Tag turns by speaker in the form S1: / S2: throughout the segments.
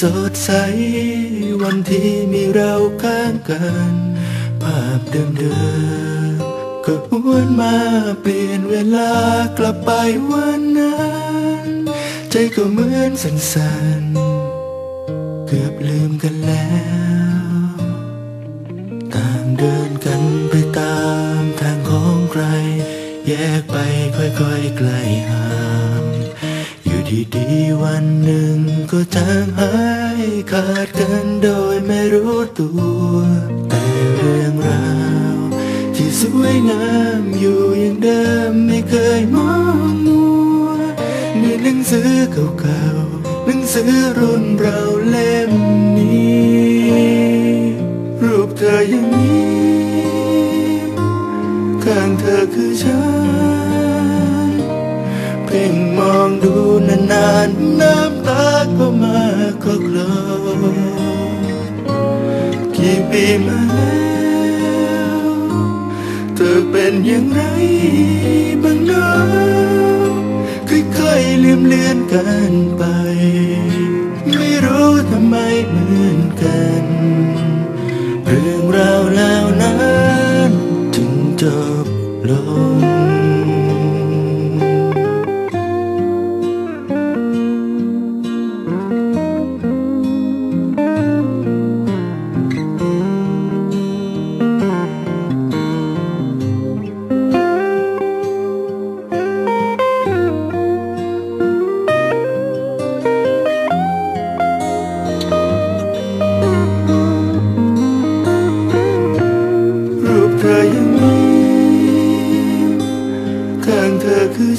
S1: สดใส วันที่มีเราข้างกัน ภาพเดิมๆก็หวนมาเปลี่ยนเวลากลับไปวันนั้น ใจก็เหมือนสั่นๆ เกือบลืมกันแล้วต่างเดินกันไปตามทางของใคร แยกไปค่อยๆไกลห่าง ดีๆวันหนึ่งก็จางหายขาดกันโดยไม่รู้ตัว แต่เรื่องราว ที่สวยงามอยู่อย่างเดิมไม่เคยมองมัวในหนังสือเก่าๆหนังสือรุ่นเราเล่มนี้ รูปเธออย่างนี้ข้างเธอคือฉัน นานน้ำตาก็มาก็คลอกี่ปีมาแล้วเธอเป็นอย่างไรบ้างนะค่อยๆลืมเลือนกันไป ไม่รู้ทำไมเหมือนกัน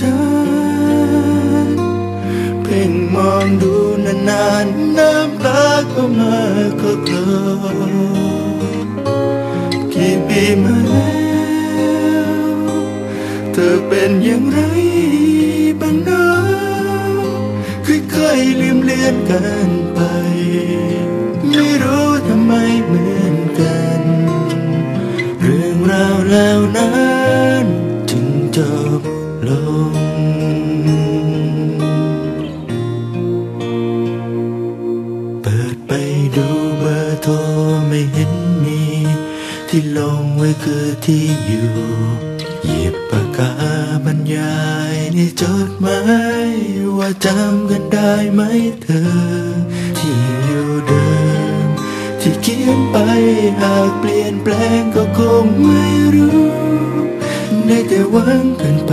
S1: ฉันเพ่งมองดูนานๆน้ำตาก็มาก็คลอกี่ปีมาแล้วเธอเป็นอย่างไรบ้างเนาะค่อยๆลืมเลือนกันไป ไม่รู้ทำไมเหมือนกัน เรื่องราวแล้วนั้นจึงจบ บปากกาบรรยายในจดหมายว่าจำกันได้ไหมเธอ ที่อยู่เดิม ที่เขียนไปหากเปลี่ยนแปลงก็คงไม่รู้ ได้แต่หวังกันไป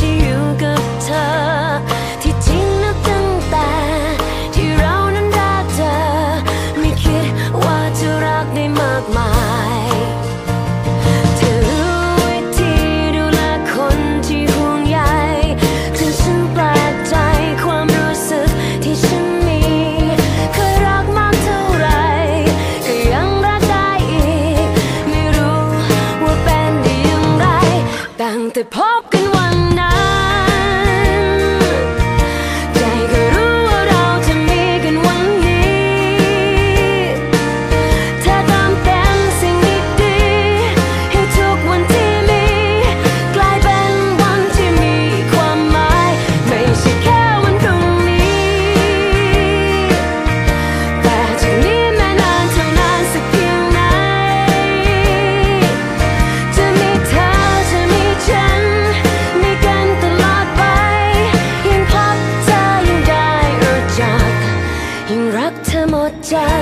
S2: upon ใจ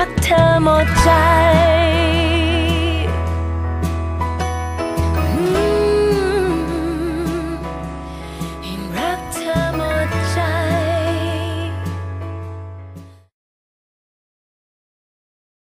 S2: รักเธอหมดใจ